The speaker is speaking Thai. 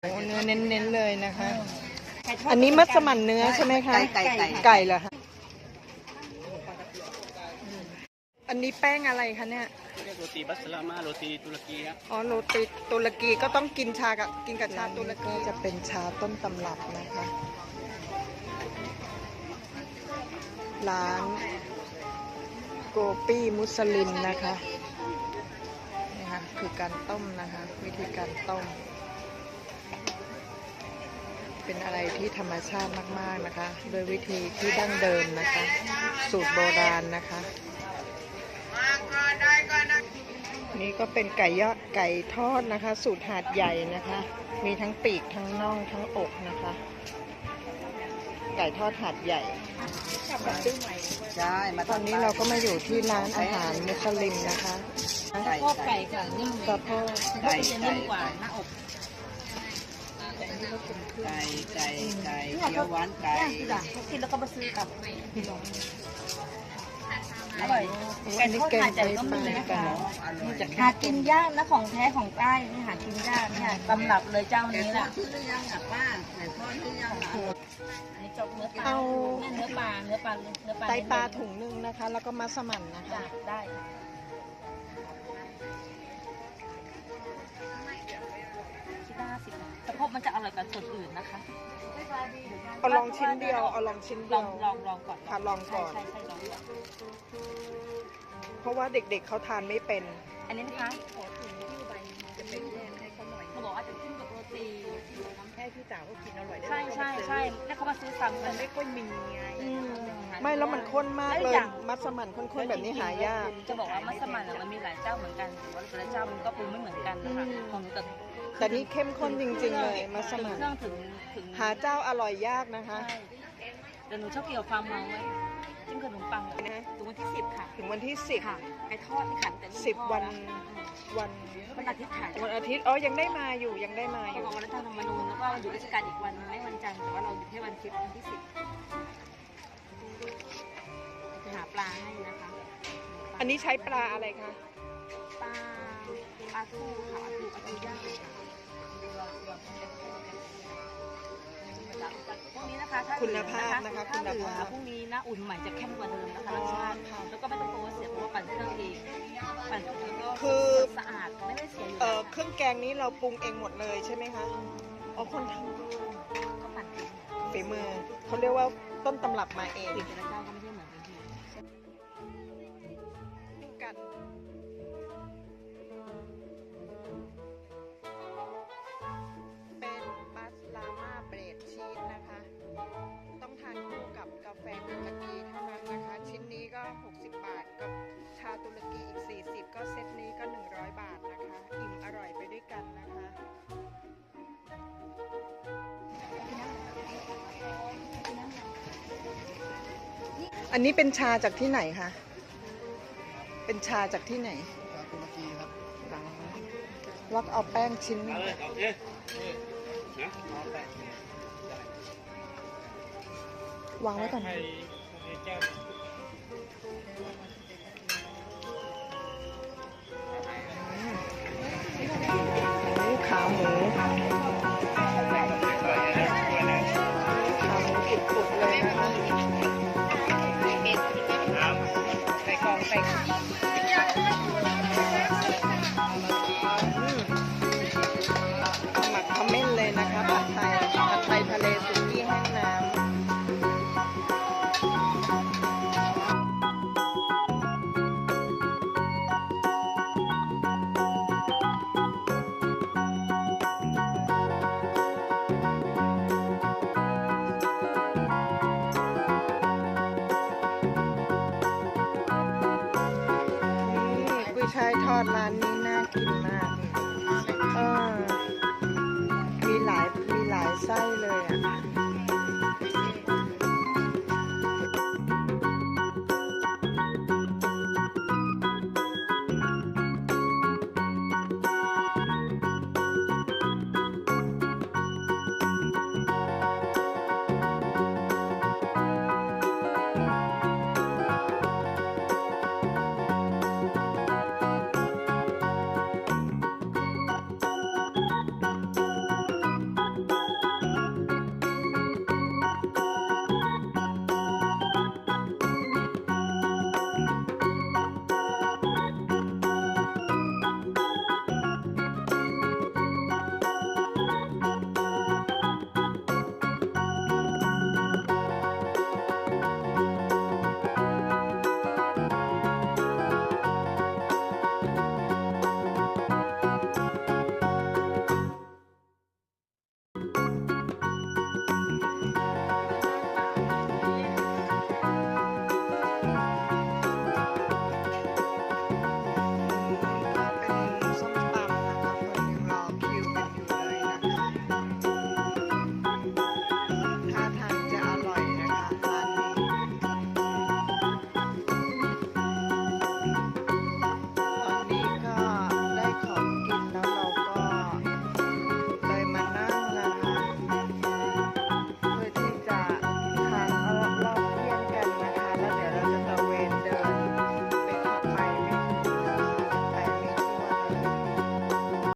โอ้เนื้อเน้นๆเลยนะคะ อันนี้มัสมั่นเนื้อใช่ไหมคะไก่ไก่ไก่ ไก่เหรอคะ อันนี้แป้งอะไรคะเนี่ย เรียกโรตีบัสลามาโรตีตุรกีครับอ๋อโรตีตุรกีก็ต้องกินชากับกินกับชาตุรกีจะเป็นชาต้นตำรับนะคะ ร้านโกปี้มุสลิมนะคะนี่ค่ะคือการต้มนะคะ วิธีการต้ม เป็นอะไรที่ธรรมชาติมาก ๆนะคะ โดยวิธีที่ดั้งเดิมนะคะ สูตรโบราณนะคะ นี่ก็เป็นไก่ยอดไก่ทอดนะคะ สูตรหาดใหญ่นะคะ มีทั้งปีกทั้งน่องทั้งอกนะคะ ไก่ทอดหาดใหญ่ใช่มาตอนนี้เราก็มาอยู่ที่ร้านอาหารมุสลิมนะคะไก่พวกไก่ค่ะนิ่มสะโพกไก่จะไก่นิ่มกว่าหน้าอก ไก่ไก่ไก่เขียวหวานไก่จ้ะเขากินแล้วก็มาซื้อกลับอร่อยอันนี้แกงไตก็ปมีลานะกัคะนหากินยากนะของแท้ของใต้นี่หากินยากเนี่ยตำรับเลยเจ้านี้ล่ะชื่อยังอะป้าไก่ทอดชื่อยังอะอันนี้จบเนื้อปลาเอาเนี่ยเนื้อปลาเนื้อปลาเนื้อปลาไตปลาถุงหนึ่งนะคะ แล้วก็มัสมั่นนะจ้ะคะได้ค่ะาสิบบาทสะโพกมันจะอร่อยกว่าส่วนอื่นนะคะเอาลองชิ้นเดียวเอาลองชิ้นลเดีอยวงลองลองก่อนค่ะลองก่อนใช่ใช่ลองก่อนเพราะว่าเด็กๆเขาทานไม่เป็น อันนี้นะคะขอถุงที่ใบจะเป็นแยกให้เขาหน่อยเขาบอกว่าจะจิ้มกับโรตีแค่พี่สาวก็กินอร่อยใช่ใช่ใช่แล้วเขามาซื้อซ้ำกันไม่ค่อยมีไงอืม ไม่แล้วมันข้นมากแล้วเลยอย่าง มัสมั่นข้นๆแบบนี้หายาก จะบอกว่ามัสมั่นอะมันมีหลายเจ้าเหมือนกันแต่ว่าแต่ละเจ้ามันก็ปรุงไม่เหมือนกันนะคะอืม ของหนูแต่ แต่นี่เข้มข้นจริง ๆ เลยมัสถึงมั่นเครื่องถึงถึงหาเจ้าอร่อยยากนะคะ ใช่แต่หนูชอบเกี่ยวความเมาไว้จิ้มขนมปังนะ ถึงวันที่สิบค่ะถึงวันที่สิบค่ะไก่ทอดที่ขันแต่ลูกสิบทอดวันนะวันวันอาทิตย์ค่ะวันอาทิตย์อ๋อยังได้มาอยู่ยังได้มาอเขายู่บอกว่ารัฐธรรมนูญแล้วก็วันหยุดราชการอีกวันหนึ่งไม่วันจันทร์แต่ว่าเราหยุดแค่วันอาทิตย์วันที่สิบจะหาปลาให้นะคะอันนี้ใช้ปลาอะไรคะปลาปลาทูค่ะปลาทูปลาทูย่างพ คะถ้าคุณภาพนะคะถ้าคุณเหลือภาพพวกนี้นะอุ่นใหม่จะเข้มกว่าเดิมนะคะรสชาติค่ะแล้วก็ไม่ต้องกลัวว่าเสียเพราะว่าปั่นเครื่องเองปั่นแล้วก็คือสะอาดไม่ได้เสียอยู่เอ่อแล้วเครื่องแกงนี้เราปรุงเองหมดเลยใช่ไหมคะอ๋อคนทก็ปั่นเองำฝีมือเขาเรียกว่าต้นตำรับมาเองสิ่งแต่ละเจ้าก็ไม่ใช่เหมือนกันทีกันเป็น อันนี้เป็นชาจากที่ไหนคะ เป็นชาจากที่ไหนตุรกีครับแล้วก็เอาแป้งชิ้นหนึ่เอางเลยเอาเลยนะวางไว้ก่อนให้ให้แก้วโอ้ขาหมูขาหมู ไก่ ช่ายทอดร้านนี้น่ากินมาก